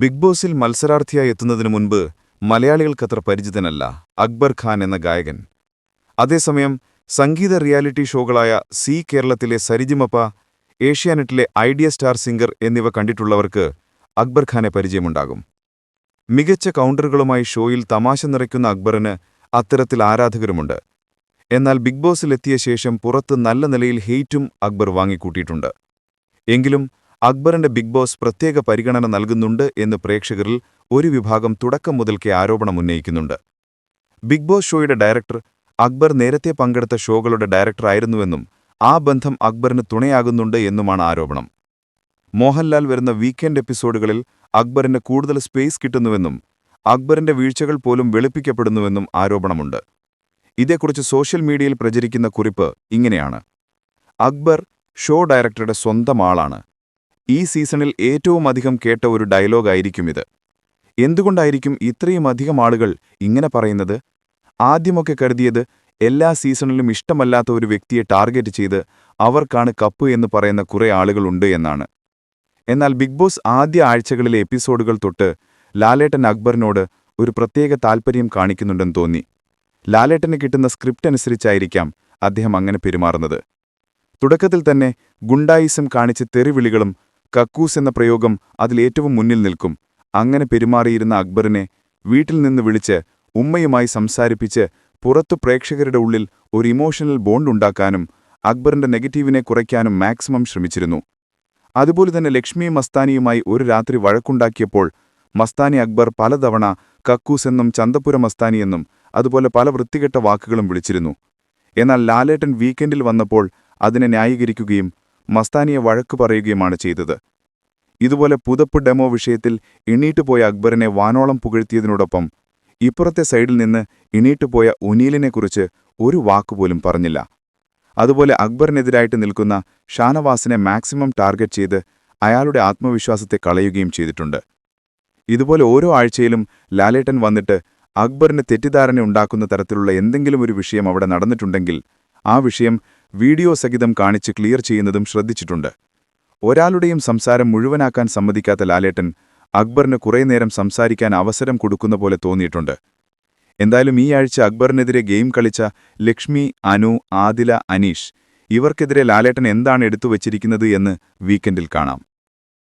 Big ബോസിൽ മത്സരാർത്ഥിയായി എത്തുന്നതിനു മുൻപ് മലയാളികൾക്കത്ര പരിചിതനല്ല അക്ബർ ഖാൻ എന്ന ഗായകൻ. അതേസമയം സംഗീത റിയാലിറ്റി ഷോകളായ സി കേരളത്തിലെ സരിജിമപ്പ ഏഷ്യാനെറ്റിലെ ഐഡിയ സ്റ്റാർ സിംഗർ എന്നിവ കണ്ടിട്ടുള്ളവർക്ക് അക്ബർ ഖാനെ പരിചയമുണ്ടാകും. മികച്ച കൗണ്ടറുകളുമായി ഷോയിൽ തമാശ നിറയ്ക്കുന്ന അക്ബറിന് അത്തരത്തിൽ ആരാധകരുമുണ്ട്. എന്നാൽ ബിഗ് ബോസിലെത്തിയ ശേഷം പുറത്ത് നല്ല നിലയിൽ ഹെയ്റ്റും അക്ബർ വാങ്ങിക്കൂട്ടിയിട്ടുണ്ട്. എങ്കിലും അക്ബറിന്റെ ബിഗ് ബോസ് പ്രത്യേക പരിഗണന നൽകുന്നുണ്ട് എന്ന് പ്രേക്ഷകരിൽ ഒരു വിഭാഗം തുടക്കം മുതൽക്കേ ആരോപണം ഉന്നയിക്കുന്നുണ്ട്. ബിഗ് ബോസ് ഷോയുടെ ഡയറക്ടർ അക്ബർ നേരത്തെ പങ്കെടുത്ത ഷോകളുടെ ഡയറക്ടറായിരുന്നുവെന്നും ആ ബന്ധം അക്ബറിന് തുണയാകുന്നുണ്ട് എന്നുമാണ് ആരോപണം. മോഹൻലാൽ വരുന്ന വീക്കെൻഡ് എപ്പിസോഡുകളിൽ അക്ബറിന് കൂടുതൽ സ്പേസ് കിട്ടുന്നുവെന്നും അക്ബറിന്റെ വീഴ്ചകൾ പോലും വെളുപ്പിക്കപ്പെടുന്നുവെന്നും ആരോപണമുണ്ട്. ഇതേക്കുറിച്ച് സോഷ്യൽ മീഡിയയിൽ പ്രചരിക്കുന്ന കുറിപ്പ് ഇങ്ങനെയാണ്. അക്ബർ ഷോ ഡയറക്ടറുടെ സ്വന്തം ആളാണ്. ഈ സീസണിൽ ഏറ്റവുമധികം കേട്ട ഒരു ഡയലോഗായിരിക്കും ഇത് എന്തുകൊണ്ടായിരിക്കും ഇത്രയും അധികം ആളുകൾ ഇങ്ങനെ പറയുന്നത്? ആദ്യമൊക്കെ കരുതിയത് എല്ലാ സീസണിലും ഇഷ്ടമല്ലാത്ത ഒരു വ്യക്തിയെ ടാർഗറ്റ് ചെയ്ത് അവർക്കാണ് കപ്പ് എന്ന് പറയുന്ന കുറേ ആളുകളുണ്ട് എന്നാണ്. എന്നാൽ ബിഗ് ബോസ് ആദ്യ ആഴ്ചകളിലെ എപ്പിസോഡുകൾ തൊട്ട് ലാലേട്ടൻ അക്ബറിനോട് ഒരു പ്രത്യേക താൽപ്പര്യം കാണിക്കുന്നുണ്ടെന്ന് തോന്നി. ലാലേട്ടന് കിട്ടുന്ന സ്ക്രിപ്റ്റ് അനുസരിച്ചായിരിക്കാം അദ്ദേഹം അങ്ങനെ പെരുമാറുന്നത്. തുടക്കത്തിൽ തന്നെ ഗുണ്ടായിസം കാണിച്ച് തെറിവിളികളും കക്കൂസ് എന്ന പ്രയോഗം അതിലേറ്റവും മുന്നിൽ നിൽക്കും. അങ്ങനെ പെരുമാറിയിരുന്ന അക്ബറിനെ വീട്ടിൽ നിന്ന് വിളിച്ച് ഉമ്മയുമായി സംസാരിപ്പിച്ച് പുറത്തു പ്രേക്ഷകരുടെ ഉള്ളിൽ ഒരു ഇമോഷണൽ ബോണ്ട് ഉണ്ടാക്കാനും അക്ബറിന്റെ നെഗറ്റീവിനെ കുറയ്ക്കാനും മാക്സിമം ശ്രമിച്ചിരുന്നു. അതുപോലെ തന്നെ ലക്ഷ്മിയും മസ്താനിയുമായി ഒരു രാത്രി വഴക്കുണ്ടാക്കിയപ്പോൾ മസ്താനി അക്ബർ പലതവണ കക്കൂസ് എന്നും ചന്തപുര മസ്താനി എന്നും അതുപോലെ പല വൃത്തികെട്ട വാക്കുകളും വിളിച്ചിരുന്നു. എന്നാൽ ലാലേട്ടൻ വീക്കെൻഡിൽ വന്നപ്പോൾ അതിനെ ന്യായീകരിക്കുകയും മസ്താനിയെ വഴക്കു പറയുകയുമാണ് ചെയ്തത്. ഇതുപോലെ പുതപ്പ് ഡെമോ വിഷയത്തിൽ എണീറ്റുപോയ അക്ബറിനെ വാനോളം പുകഴ്ത്തിയതിനോടൊപ്പം ഇപ്പുറത്തെ സൈഡിൽ നിന്ന് എണീറ്റുപോയ ഉനീലിനെക്കുറിച്ച് ഒരു വാക്കുപോലും പറഞ്ഞില്ല. അതുപോലെ അക്ബറിനെതിരായിട്ട് നിൽക്കുന്ന ഷാനവാസിനെ മാക്സിമം ടാർഗറ്റ് ചെയ്ത് അയാളുടെ ആത്മവിശ്വാസത്തെ കളയുകയും ചെയ്തിട്ടുണ്ട്. ഇതുപോലെ ഓരോ ആഴ്ചയിലും ലാലേട്ടൻ വന്നിട്ട് അക്ബറിന് തെറ്റിദ്ധാരണ ഉണ്ടാക്കുന്ന തരത്തിലുള്ള എന്തെങ്കിലും ഒരു വിഷയം അവിടെ നടന്നിട്ടുണ്ടെങ്കിൽ ആ വിഷയം വീഡിയോ സഹിതം കാണിച്ച് ക്ലിയർ ചെയ്യുന്നതും ശ്രദ്ധിച്ചിട്ടുണ്ട്. ഒരാളുടെയും സംസാരം മുഴുവനാക്കാൻ സമ്മതിക്കാത്ത ലാലേട്ടൻ അക്ബറിന് കുറേ നേരം സംസാരിക്കാൻ അവസരം കൊടുക്കുന്ന പോലെ തോന്നിയിട്ടുണ്ട്. എന്തായാലും ഈ ആഴ്ച അക്ബറിനെതിരെ ഗെയിം കളിച്ച ലക്ഷ്മി അനു ആദില അനീഷ് ഇവർക്കെതിരെ ലാലേട്ടൻ എന്താണ് എടുത്തു വച്ചിരിക്കുന്നത് എന്ന് വീക്കെൻഡിൽ കാണാം.